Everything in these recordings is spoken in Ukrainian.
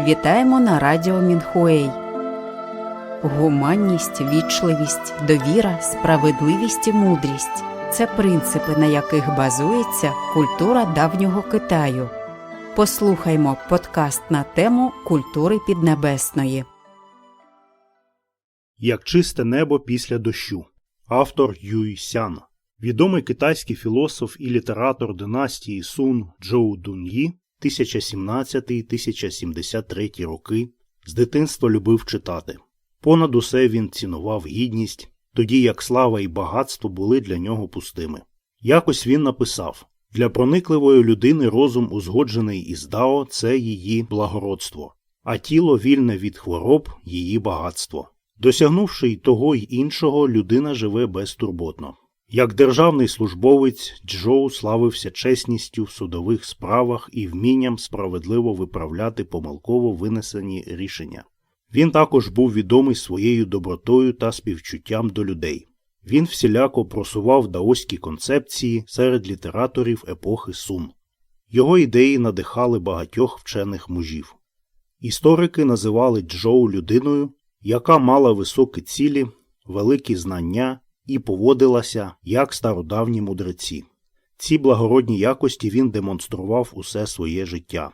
Вітаємо на радіо Мінхуей. Гуманність, вічливість, довіра, справедливість і мудрість це принципи, на яких базується культура давнього Китаю. Послухаймо подкаст на тему культури Піднебесної. Як чисте небо після дощу. Автор Юй Сян. Відомий китайський філософ і літератор династії Сун Джоу Дун'ї 1017-1073 роки з дитинства любив читати. Понад усе він цінував гідність, тоді як слава і багатство були для нього пустими. Якось він написав для проникливої людини розум узгоджений із Дао це її благородство, а тіло вільне від хвороб її багатство. Досягнувши й того й іншого, людина живе безтурботно. Як державний службовець, Джоу славився чесністю в судових справах і вмінням справедливо виправляти помилково винесені рішення. Він також був відомий своєю добротою та співчуттям до людей. Він всіляко просував даоські концепції серед літераторів епохи Сун. Його ідеї надихали багатьох вчених мужів. Історики називали Джоу людиною, яка мала високі цілі, великі знання і поводилася як стародавні мудреці. Ці благородні якості він демонстрував усе своє життя.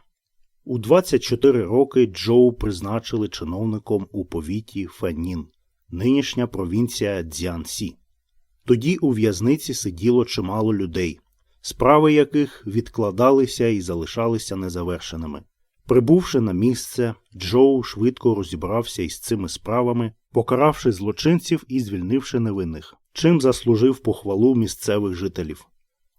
У 24 роки Джоу призначили чиновником у повіті Феннін, нинішня провінція Дзянсі. Тоді у в'язниці сиділо чимало людей, справи яких відкладалися і залишалися незавершеними. Прибувши на місце, Джоу швидко розібрався із цими справами, покаравши злочинців і звільнивши невинних, чим заслужив похвалу місцевих жителів.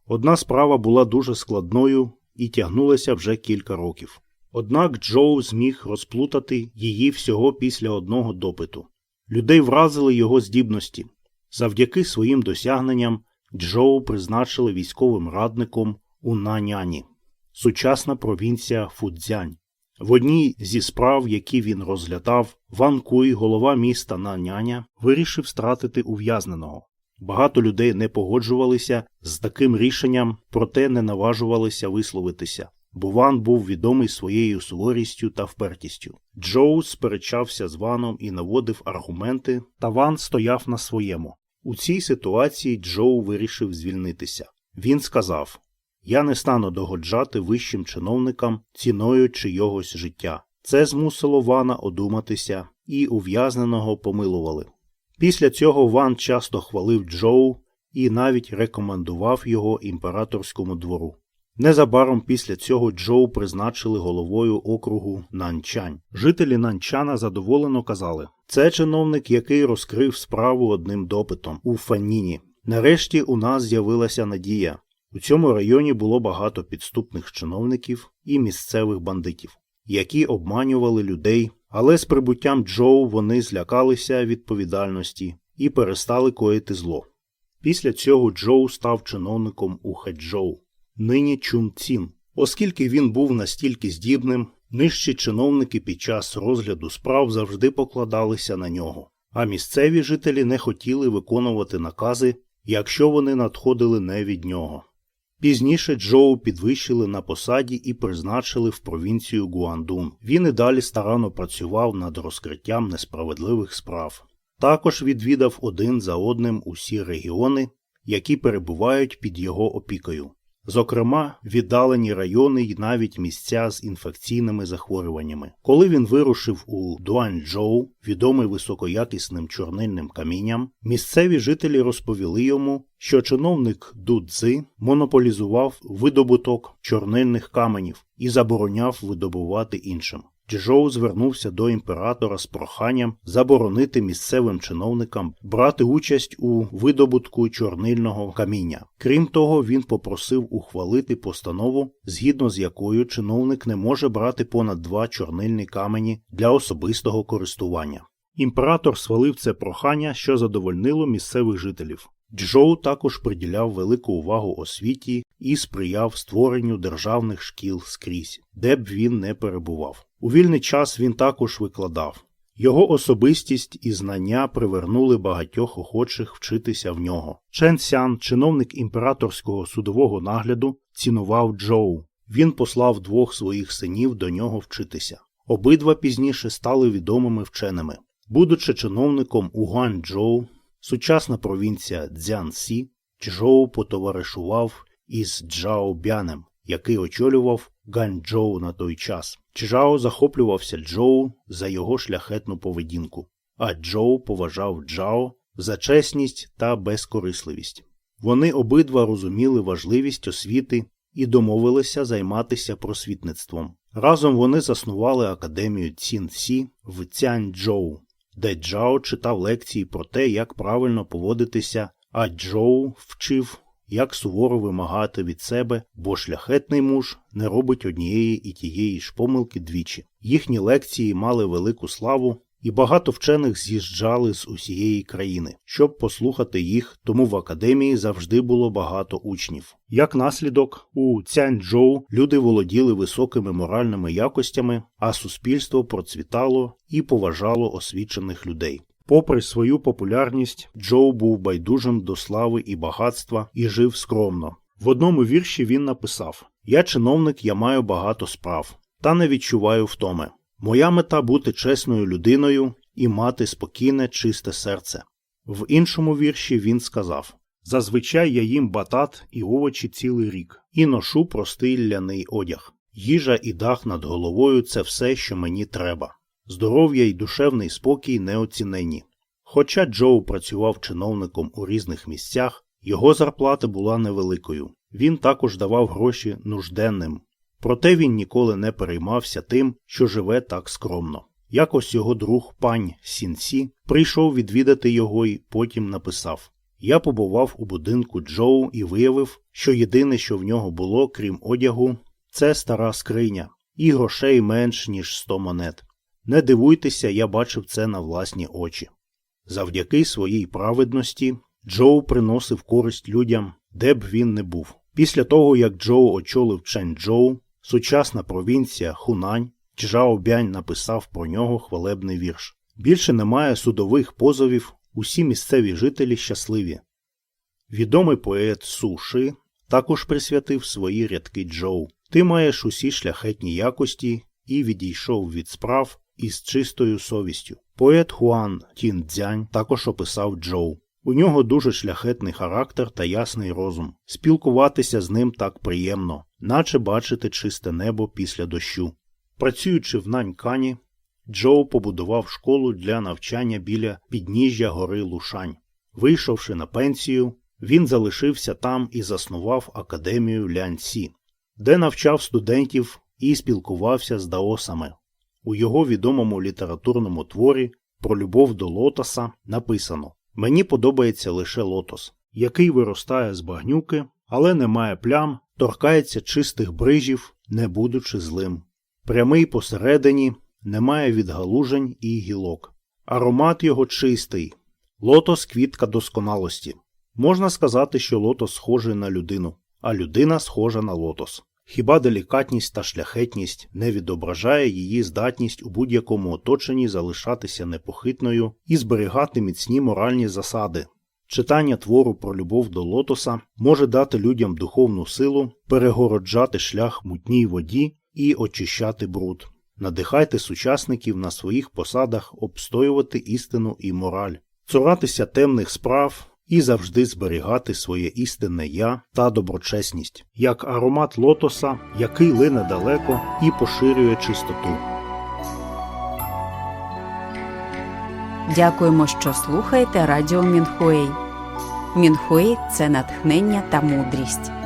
Одна справа була дуже складною і тягнулася вже кілька років. Однак Джоу зміг розплутати її всього після одного допиту. Людей вразили його здібності. Завдяки своїм досягненням Джоу призначили військовим радником у Наняні, сучасна провінція Фудзянь. В одній зі справ, які він розглядав, Ван Куй, голова міста Наняня, вирішив стратити ув'язненого. Багато людей не погоджувалися з таким рішенням, проте не наважувалися висловитися. Бо Ван був відомий своєю суворістю та впертістю. Джоу сперечався з Ваном і наводив аргументи, та Ван стояв на своєму. У цій ситуації Джоу вирішив звільнитися. Він сказав: Я не стану догоджати вищим чиновникам ціною чийогось життя. Це змусило Вана одуматися, і ув'язненого помилували. Після цього Ван часто хвалив Джоу і навіть рекомендував його імператорському двору. Незабаром після цього Джоу призначили головою округу Нанчань. Жителі Нанчана задоволено казали: це чиновник, який розкрив справу одним допитом у Фанніні. Нарешті у нас з'явилася надія. У цьому районі було багато підступних чиновників і місцевих бандитів, які обманювали людей, але з прибуттям Джоу вони злякалися відповідальності і перестали коїти зло. Після цього Джоу став чиновником у Хеджоу нині Чун Цін. Оскільки він був настільки здібним, нижчі чиновники під час розгляду справ завжди покладалися на нього, а місцеві жителі не хотіли виконувати накази, якщо вони надходили не від нього. Пізніше Джоу підвищили на посаді і призначили в провінцію Гуандун. Він і далі старанно працював над розкриттям несправедливих справ. Також відвідав один за одним усі регіони, які перебувають під його опікою зокрема, віддалені райони й навіть місця з інфекційними захворюваннями. Коли він вирушив у Дуанчжоу, відомий високоякісним чорнильним камінням, місцеві жителі розповіли йому, що чиновник Дудзи монополізував видобуток чорнильних каменів і забороняв видобувати іншим. Джоу звернувся до імператора з проханням заборонити місцевим чиновникам брати участь у видобутку чорнильного каміння. Крім того, він попросив ухвалити постанову, згідно з якою чиновник не може брати понад два чорнильні камені для особистого користування. Імператор свалив це прохання, що задовольнило місцевих жителів. Джоу також приділяв велику увагу освіті і сприяв створенню державних шкіл скрізь, де б він не перебував. У вільний час він також викладав. Його особистість і знання привернули багатьох охочих вчитися в нього. Чен Сян, чиновник імператорського судового нагляду, цінував Джоу. Він послав двох своїх синів до нього вчитися. Обидва пізніше стали відомими вченими. Будучи чиновником у Гуанчжоу, сучасна провінція Цзянсі, Чжоу потоваришував із Джао Бянем, який очолював Ганчжоу на той час. Чжао захоплювався Джоу за його шляхетну поведінку, а Джоу поважав Джао за чесність та безкорисливість. Вони обидва розуміли важливість освіти і домовилися займатися просвітництвом. Разом вони заснували академію Цін-Сі в Цяньчжоу, де Джао читав лекції про те, як правильно поводитися, а Джоу вчив, як суворо вимагати від себе, бо шляхетний муж не робить однієї і тієї ж помилки двічі. Їхні лекції мали велику славу, і багато вчених з'їжджали з усієї країни, щоб послухати їх, тому в академії завжди було багато учнів. Як наслідок, у Цяньчжоу люди володіли високими моральними якостями, а суспільство процвітало і поважало освічених людей. Попри свою популярність, Джоу був байдужим до слави і багатства і жив скромно. В одному вірші він написав: Я чиновник, я маю багато справ, та не відчуваю втоми. Моя мета бути чесною людиною і мати спокійне, чисте серце. В іншому вірші він сказав: Зазвичай я їм батат і овочі цілий рік, і ношу простий ляний одяг. Їжа і дах над головою це все, що мені треба. Здоров'я і душевний спокій неоціненні. Хоча Джоу працював чиновником у різних місцях, його зарплата була невеликою. Він також давав гроші нужденним, Проте він ніколи не переймався тим, що живе так скромно. Якось його друг пань Сінсі прийшов відвідати його і потім написав: Я побував у будинку Джоу і виявив, що єдине, що в нього було, крім одягу, це стара скриня, і грошей менш ніж 100 монет. Не дивуйтеся, я бачив це на власні очі. Завдяки своїй праведності Джоу приносив користь людям, де б він не був. Після того, як Джоу очолив Ченчжоу, Сучасна провінція Хунань Чжао Бянь написав про нього хвалебний вірш. Більше немає судових позовів, усі місцеві жителі щасливі. Відомий поет Су Ши також присвятив свої рядки Джоу. Ти маєш усі шляхетні якості і відійшов від справ із чистою совістю. Поет Хуан Тін Цзянь також описав Джоу. У нього дуже шляхетний характер та ясний розум. Спілкуватися з ним так приємно, наче бачити чисте небо після дощу. Працюючи в Нанькані, Джоу побудував школу для навчання біля підніжжя гори Лушань. Вийшовши на пенсію, він залишився там і заснував академію Ляньсі, де навчав студентів і спілкувався з даосами. У його відомому літературному творі про любов до лотоса написано Мені подобається лише лотос, який виростає з багнюки, але не має плям, торкається чистих брижів, не будучи злим. Прямий посередині, немає відгалужень і гілок. Аромат його чистий, лотос квітка досконалості. Можна сказати, що лотос схожий на людину, а людина схожа на лотос. Хіба делікатність та шляхетність не відображає її здатність у будь-якому оточенні залишатися непохитною і зберігати міцні моральні засади? Читання твору про любов до лотоса може дати людям духовну силу, перегороджати шлях мутній воді і очищати бруд. Надихайте сучасників на своїх посадах обстоювати істину і мораль, цуратися темних справ і завжди зберігати своє істинне я та доброчесність, як аромат лотоса, який лине далеко і поширює чистоту. Дякуємо, що слухаєте Радіо Мінхуей. Мінхуей це натхнення та мудрість.